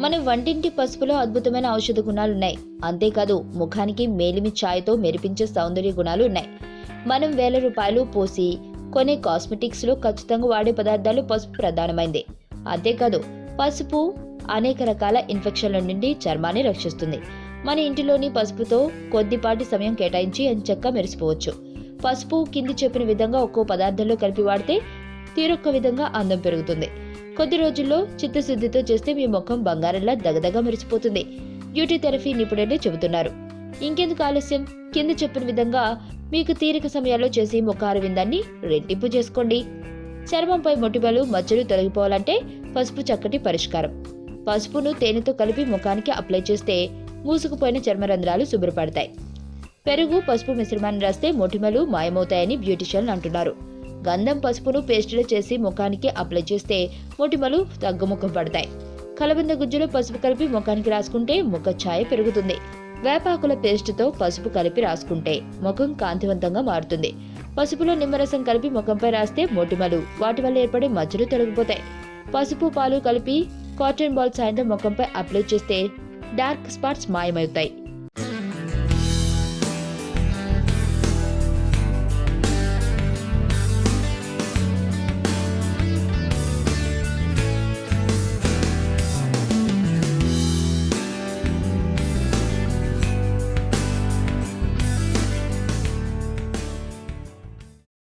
మన వంటింటి పసుపులో అద్భుతమైన ఔషధ గుణాలు ఉన్నాయి. అంతేకాదు ముఖానికి మేలిమి ఛాయతో మెరిపించే సౌందర్య గుణాలు ఉన్నాయి. మనం వేల రూపాయలు పోసి కొనే కాస్మెటిక్స్లో ఖచ్చితంగా వాడే పదార్థాలు పసుపు ప్రధానమైంది. అంతేకాదు పసుపు అనేక రకాల ఇన్ఫెక్షన్ల నుండి చర్మాన్ని రక్షిస్తుంది. మన ఇంటిలోని పసుపుతో కొద్దిపాటి సమయం కేటాయించి ఎంచక్కా మెరిసిపోవచ్చు. పసుపు కింది చెప్పిన విధంగా ఒక్కో పదార్థంలో కలిపి వాడితే తీరొక్క విధంగా అందం పెరుగుతుంది. కొద్ది రోజుల్లో చిత్తశుద్ధితో చేస్తే మీ ముఖం బంగారంలా దగదగ మెరిసిపోతుంది. బ్యూటీ థెరపీ నిపుణులు చెబుతున్నారు. ఇంకెందుకు ఆలస్యం? కింద చెప్పిన విధంగా మీకు తీరిక సమయాల్లో చేసి ముఖ అరవిందాన్ని రెట్టింపు చేసుకోండి. చర్మంపై మొటిమలు మచ్చలు తొలగిపోవాలంటే పసుపు చక్కటి పరిష్కారం. పసుపును తేనెతో కలిపి ముఖానికి అప్లై చేస్తే మూసుకుపోయిన చర్మరంధ్రాలు శుభ్రపడతాయి. పెరుగు పసుపు మిశ్రమాన్ని రాస్తే మొటిమలు మాయమవుతాయని బ్యూటిషియన్లు అంటున్నారు. గంధం పసుపును పేస్టులు చేసి ముఖానికి అప్లై చేస్తే మొటిమలు తగ్గుముఖం పడతాయి. కలబంద గుజ్జులో పసుపు కలిపి ముఖానికి రాసుకుంటే ముఖ ఛాయ పెరుగుతుంది. వేపాకుల పేస్టుతో పసుపు కలిపి రాసుకుంటే ముఖం కాంతివంతంగా మారుతుంది. పసుపులో నిమ్మరసం కలిపి ముఖంపై రాస్తే మొటిమలు వాటి వల్ల ఏర్పడే మచ్చలు తొలగిపోతాయి. పసుపు పాలు కలిపి కాటన్ బాల్ సాయంత్రం ముఖంపై అప్లై చేస్తే డార్క్ స్పాట్స్ మాయమవుతాయి.